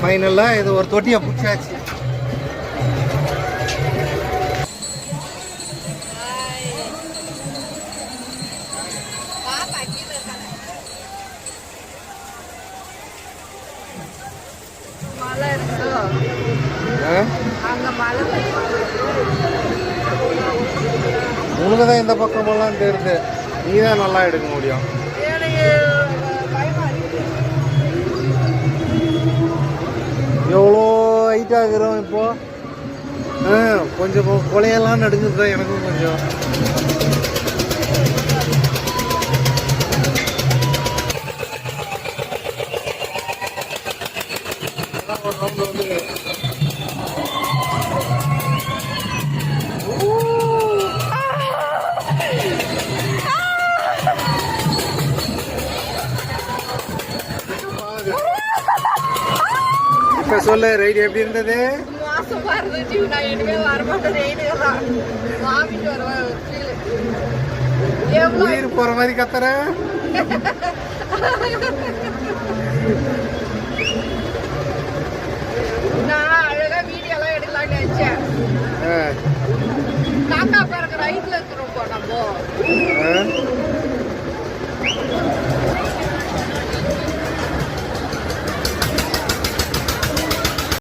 ஃபைனலாக இது ஒரு தொட்டியை பிடிச்சாச்சு. ஆ? உனக்கு தான் இந்த பக்கமெல்லாம் தெரியுது. நீ தான் நல்லா எடுக்க முடியும். ஹைட்டாக இருக்கிறோம் இப்போ கொஞ்சம் கொலையெல்லாம் நடுங்குது தான் எனக்கும் கொஞ்சம். வந்து இப்போ சொல்லு ரைடு எப்படி இருந்தது? மோசமா இருந்துச்சு. நான் இனிமே வரமாட்டேன். ரெயினுக்கெல்லாம் வாமிட்டு வருவேன் உயிர் போகிற மாதிரி கத்துற? நான் அழகா வீடியோலாம் எடுக்கலாம்னு நினைச்சேன். காக்கா பாருங்க ரைட்ல இருக்கிறோம் போ நம்ம.